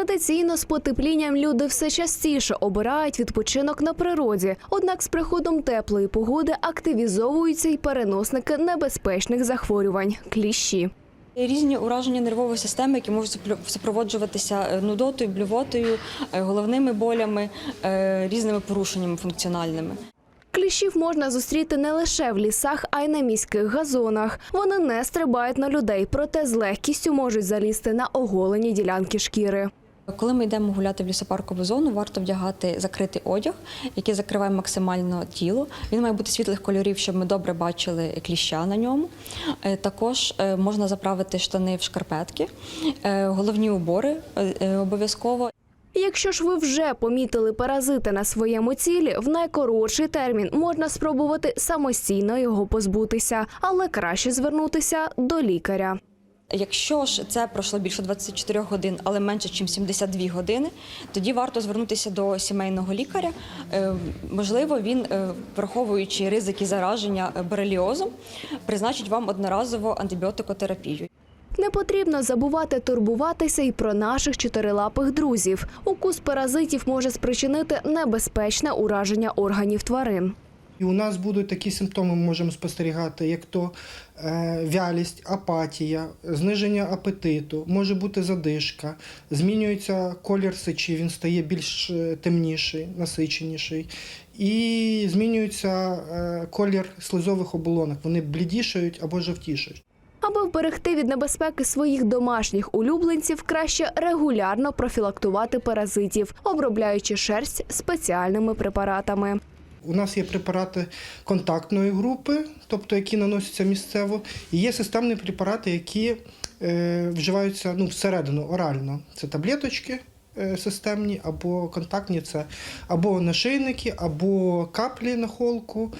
Традиційно з потеплінням люди все частіше обирають відпочинок на природі. Однак з приходом теплої погоди активізовуються й переносники небезпечних захворювань кліщі. Різні ураження нервової системи, які можуть супроводжуватися е, нудотою, блювотою, е, головними болями, е, різними порушеннями функціональними. Кліщів можна зустріти не лише в лісах, а й на міських газонах. Вони не стрибають на людей, проте з легкістю можуть залізти на оголені ділянки шкіри. Коли ми йдемо гуляти в лісопаркову зону, варто вдягати закритий одяг, який закриває максимально тіло. Він має бути світлих кольорів, щоб ми добре бачили кліща на ньому. Е, Також е, можна заправити штани в шкарпетки, е, головні убори обов'язково. Якщо ж ви вже помітили паразити на своєму тілі, в найкоротший термін можна спробувати самостійно його позбутися, але краще звернутися до лікаря. Якщо ж це пройшло більше 24 годин, але менше, ніж 72 години, тоді варто звернутися до сімейного лікаря. Е, Можливо, він, е, враховуючи ризики зараження е, бореліозом, призначить вам одноразову антибіотикотерапію. Не потрібно забувати турбуватися і про наших чотирилапих друзів. Укус паразитів може спричинити небезпечне ураження органів тварин. І у нас будуть такі симптоми, ми можемо спостерігати, як то е, вялість, апатія, зниження апетиту, може бути задишка, змінюється колір сечі, він стає більш е, темніший, насиченіший, і змінюється е, колір слизових оболонок. Вони блідішають або жовтішають. Аби вберегти від небезпеки своїх домашніх улюбленців, краще регулярно профілактувати паразитів, обробляючи шерсть спеціальними препаратами. У нас є препарати контактної групи, тобто які наносяться місцево, і є системні препарати, які е, вживаються ну, всередину орально. Це таблеточки е, системні, або контактні, це або нашийники, або каплі на холку,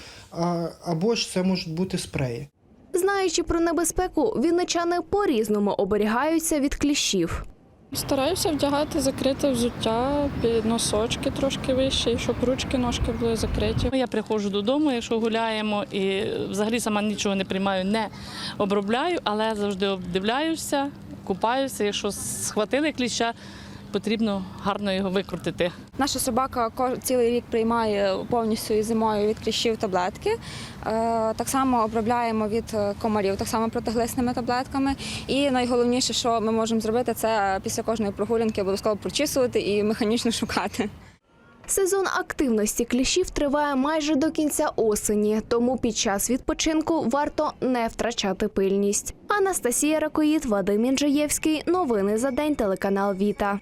або ж це можуть бути спреї. Знаючи про небезпеку, вінничани по-різному оберігаються від кліщів. Стараюся вдягати закрите взуття, під носочки трошки вище, щоб ручки, ножки були закриті. Я приходжу додому, якщо гуляємо, і взагалі сама нічого не приймаю, не обробляю, але завжди обдивляюся, купаюся. Якщо схватили кліща, потрібно гарно його викрутити. Наша собака цілий рік приймає повністю і зимою від кліщів таблетки. Е, Так само обробляємо від е, комарів, так само протиглисними таблетками. І найголовніше, що ми можемо зробити, це після кожної прогулянки обов'язково прочісувати і механічно шукати. Сезон активності кліщів триває майже до кінця осені, тому під час відпочинку варто не втрачати пильність. Анастасія Ракоїд, Вадим Інжиєвський. Новини за день. Телеканал Віта.